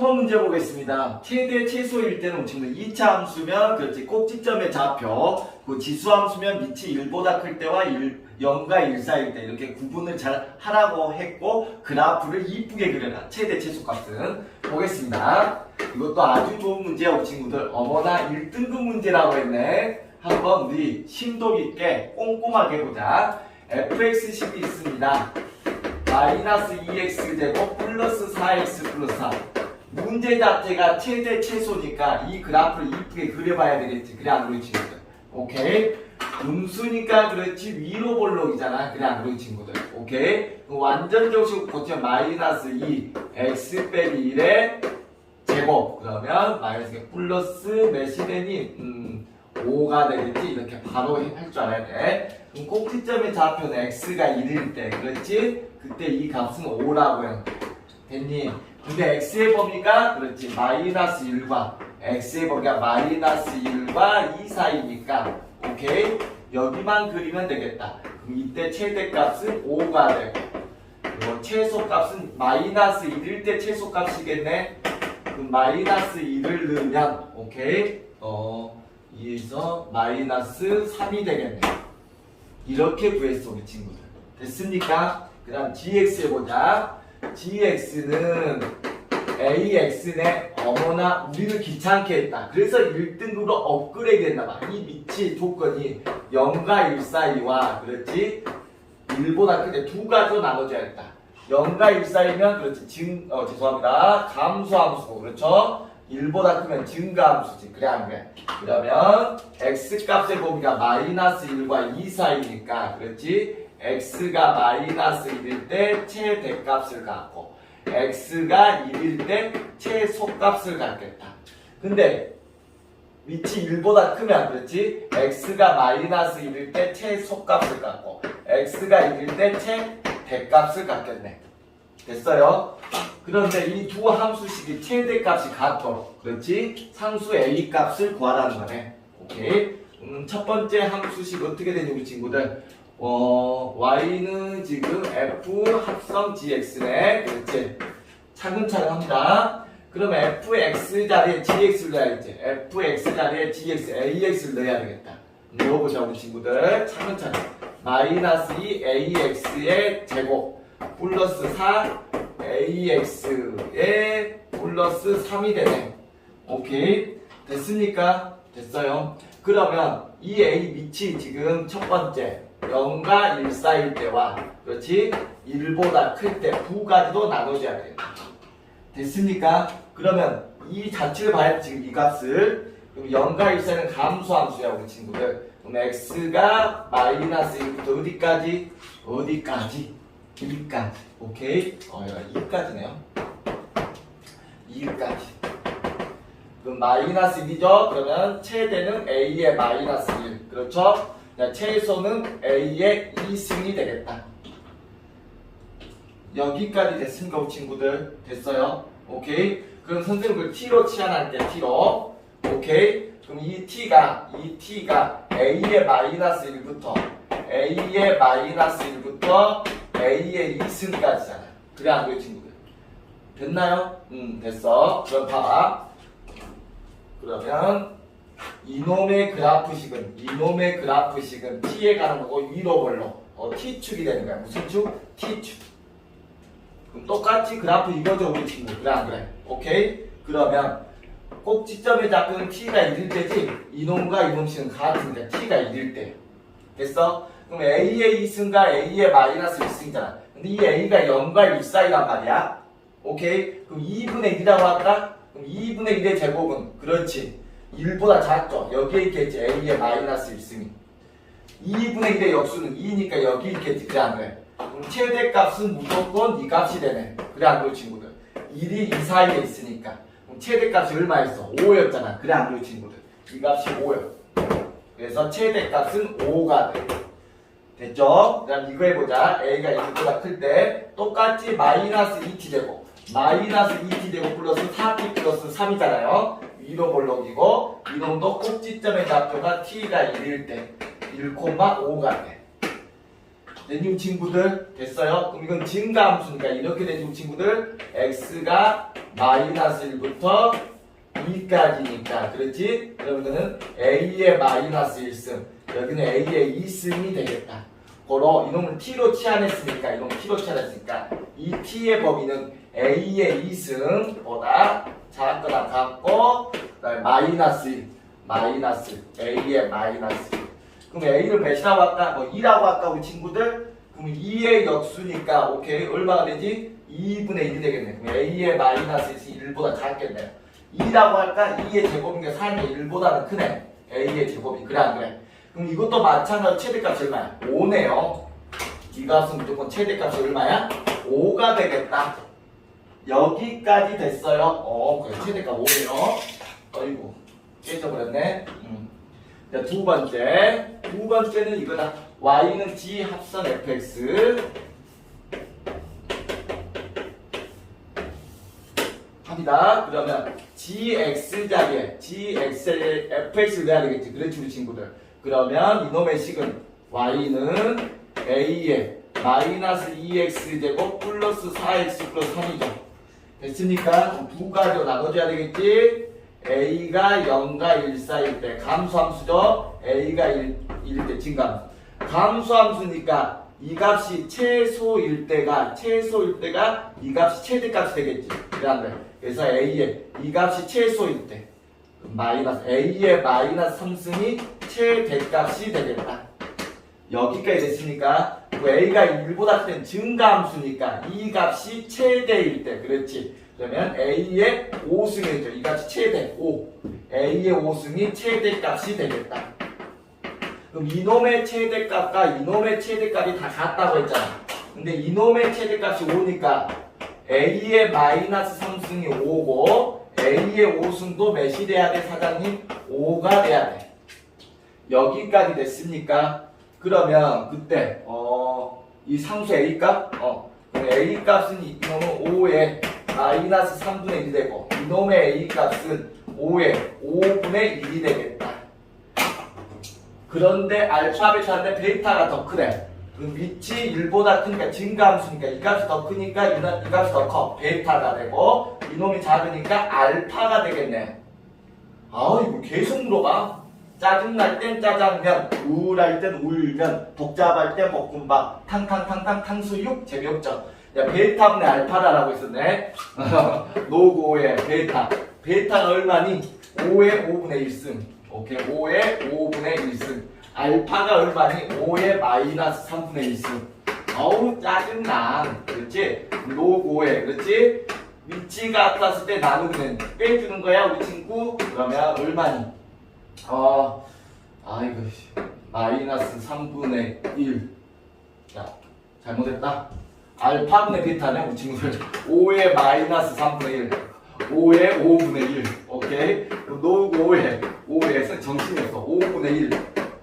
15번 문제 보겠습니다. 최대 최소일 때는 친구들 2차 함수면 그렇지 꼭지점의 좌표 그 지수 함수면 밑이 1보다 클 때와 1, 0과 1 사이일 때 이렇게 구분을 잘 하라고 했고 그래프를 이쁘게 그려라. 최대 최소 값은 보겠습니다. 이것도 아주 좋은 문제야 친구들. 어머나 1등급 문제라고 했네. 한번 우리 심도 깊게 꼼꼼하게 보자. fx식이 있습니다. 마이너스 2x 제곱 플러스 4x 플러스 3 문제 자체가 최대 최소니까 이 그래프를 이쁘게 그려봐야 되겠지. 그래 안 그러지 친구들? 오케이? 음수니까 그렇지 위로 볼록이잖아. 그래 안 그러지 친구들? 오케이? 완전 정식 고치면 마이너스 2 x 빼기 1의 제곱. 그러면 마이너스 플러스 몇이 되니? 음 5가 되겠지? 이렇게 바로 할 줄 알아야 돼. 그럼 꼭지점의 좌표는 x가 1일 때 그렇지? 그때 이 값은 5라고 해 됐니 근데 x의 범위가 그렇지 마이너스 1과 x의 범위가 마이너스 1과 2 사이니까 오케이? 여기만 그리면 되겠다. 그럼 이때 최대값은 5가 되고 최소값은 마이너스 1일 때 최소값이겠네? 그럼 마이너스 1을 넣으면 오케이? 어 2에서 마이너스 3이 되겠네. 이렇게 구했어 우리 친구들. 됐습니까? 그 다음 gx 해보자 gx는 ax네. 어머나 우리를 귀찮게 했다. 그래서 1등급으로 업그레이드 했나봐. 이 밑이 조건이 0과 1 사이와 그렇지? 1보다 클때두 가지로 나눠져야겠다. 0과 1 사이면 그렇지. 증, 어 죄송합니다. 감소함수. 그렇죠? 1보다 크면 증가함수지. 그래 안 그래? 그러면 x값의 범위가 마이너스 1과 2 사이니까 그렇지 x가 마이너스 1일 때 최대값을 갖고 x가 1일 때 최소값을 갖겠다. 근데 위치 1보다 크면 그렇지? X가 마이너스 1일 때 최소값을 갖고 x가 1일 때 최대값을 갖겠네. 됐어요? 그런데 이 두 함수식이 최대값이 같도록 그렇지? 상수 a 값을 구하라는 거네. 오케이. 음, 첫 번째 함수식 어떻게 우리 친구들 어, y는 지금 f 합성 gx네 그렇지 차근차근 합니다 그럼 fx 자리에 gx를 넣어야겠지 fx 자리에 gx ax를 넣어야 되겠다 넣어보자 우리 친구들 차근차근 마이너스 2 ax의 제곱 플러스 4 ax의 플러스 3이 되네. 오케이. 됐습니까? 됐어요. 그러면 이 a 밑이 지금 첫 번째 0과 1 사이일 때와 그렇지? 1보다 클때두 가지로 나눠줘야 돼. 됐습니까? 그러면 이 자체를 봐야 돼, 지금 이 값을. 그럼 0과 1 사이는 감소함수야, 우리 친구들. 그럼 x가 마이너스 1부터 어디까지? 어디까지? 1까지. 오케이? 어, 얘가 2까지네요. 2까지. 그럼 마이너스 1이죠? 그러면 최대는 a의 마이너스 1. 그렇죠? 자, 최소는 a의 2승이 되겠다. 여기까지 됐습니까, 우리 친구들? 됐어요? 오케이? 그럼 선생님 그 t로 치환할게, t로. 오케이? 그럼 이 t가, 이 t가 a의 마이너스 1부터 a의 마이너스 1부터 a의 2승까지잖아. 그래 안 그래 친구들? 됐나요? 음 됐어. 그럼 봐봐. 그러면 이놈의 그래프식은 이놈의 그래프식은 t에 가는 거고 위로 볼로 어, t축이 되는 거야. 무슨 축? t축. 그럼 똑같이 그래프 이거죠 우리 친구. 그래 안 그래? 오케이? 그러면 꼭 지점의 좌표는 t가 1일 때지 이놈과 이놈식은 같은데 t가 1일 때. 됐어? 그럼 A의 2승과 A의 마이너스 1승이잖아. 근데 이 A가 0과 1 사이란 말이야. 오케이? 그럼 2분의 1이라고 할까? 그럼 2분의 1의 제곱은 그렇지. 1보다 작죠. 여기에 있겠지. A의 마이너스 1승이. 2분의 1의 역수는 2니까 여기 있겠지. 그래 안 그래? 최대값은 무조건 이 값이 되네. 그래 안 그래 친구들? 1이 2 사이에 있으니까. 최대값이 얼마였어? 5였잖아. 그래 안 그래 친구들? 이 값이 5였. 그래서 최대값은 5가 돼. 됐죠? 그럼 이거 해보자. A가 1보다 클 때 똑같이 마이너스 2t 되고 마이너스 2t 되고 플러스 4t 플러스 3이잖아요. 위로 볼록이고 이놈도 꼭지점의 좌표가 t가 1일 때 1,5가 돼. 됐니 친구들? 됐어요? 그럼 이건 증가함수니까 이렇게 되지 친구들 x가 마이너스 1부터 2까지니까 그렇지? 그럼 이거는 A의 마이너스 1승 여기는 A의 2승이 되겠다 고로 이놈을 T로 치환했으니까 이놈을 T로 치환했으니까 이 T의 범위는 A의 2승보다 같고 그다음에 마이너스 1 마이너스 A의 마이너스 1 그럼 A를 몇이라고 할까? 뭐 2라고 할까 우리 친구들? 그럼 2의 역수니까 오케이 얼마가 되지? 2분의 1이 되겠네 그럼 A의 마이너스 1이 1보다 작겠네 2라고 할까? 2의 제곱이니까 3의 1보다는 크네 A의 제곱이 그래 안 그래? 그럼 이것도 마찬가지로 최대값이 얼마야? 5네요 이 값은 무조건 최대값이 얼마야? 5가 되겠다 여기까지 됐어요 어 그래 최대값 5네요 어이구 깨져버렸네 음. 자, 두 번째 두 번째는 이거다 y는 g 합선 fx 합니다. 그러면 gx 자리에 gx fx를 내야 되겠지. 그렇지 우리 친구들. 그러면 이놈의 식은 y는 a에 마이너스 2x 제곱 플러스 4x 플러스 3이죠. 됐습니까? 그럼 두 가지로 나눠줘야 되겠지. a가 0과 1 사이일 때 감수함수죠. a가 1, 일 때 증감. 감수함수니까 이 값이 최소일 때가 최소일 때가 이 값이 최대값이 되겠지. 그다음에 그래서 a의 이 값이 최소일 때 마이너스 a의 마이너스 3승이 최대값이 되겠다. 여기까지 됐으니까 그 a가 1보다 큰 증가함수니까 이 값이 최대일 때 그렇지. 그러면 a의 5승이죠. 이 값이 최대 5. a의 5승이 최대값이 되겠다. 그럼 이놈의 최대값과 이놈의 최대값이 다 같다고 했잖아. 근데 이놈의 최대값이 5니까 A의 마이너스 3승이 5고 A의 5승도 몇이 돼야 돼 사장님? 5가 돼야 돼. 여기까지 됐습니까? 그러면 그때 어, 이 상수 A 값? 어, A 값은 이놈은 5에 마이너스 3분의 1이 되고 이놈의 A 값은 5에 5분의 1이 되겠다. 그런데 알파 베타인데 베타가 더 크대. 그 밑이 1보다 크니까 증가함수니까 이 값이 더 크니까 이 값이 더 커. 베타가 되고 이놈이 작으니까 알파가 되겠네. 아 이거 계속 물어봐. 짜증날 땐 짜장면, 우울할 땐 울면, 복잡할 땐 볶음밥, 탕탕탕탕 탕수육 재미없죠. 야 베타분의 알파라라고 있었네. 노고의 베타. 베타가 얼마니? 5의 5분의 1승. 오케이 5의 5분의 1승. 알파가 얼마니? 5의 마이너스 3분의 1승. 어우 짜증나. 그렇지? 노고의 그렇지? 위치 같았을 때 나누면 빼주는 거야 우리 친구. 그러면 얼마니? 어, 아이고, 씨. 마이너스 3분의 1. 야, 잘못했다. 알파분의 베타네, 우리 친구들. 5의 마이너스 3분의 1. 5의 5분의 1. 오케이? 그럼 노고 5의, 5의 정신이 없어. 5분의 1.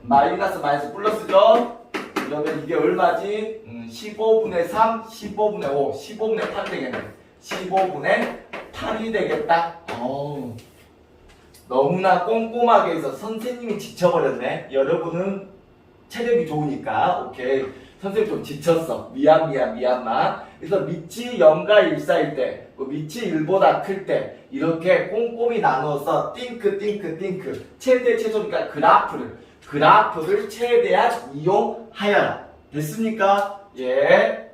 마이너스 마이너스 플러스죠? 그러면 이게 얼마지? 음, 15분의 3, 15분의 5, 15분의 8 되겠네. 15분의 8이 되겠다. 어우. 너무나 꼼꼼하게 해서 선생님이 지쳐버렸네. 여러분은 체력이 좋으니까 오케이. 선생님 좀 지쳤어. 미안 미안 미안마. 그래서 밑이 0과 1 사이일 때, 그 밑이 1보다 클 때 이렇게 꼼꼼히 나누어서 띵크 띵크 띵크 최대 최소니까 그래프를 그래프를 최대한 이용하여라. 됐습니까? 예.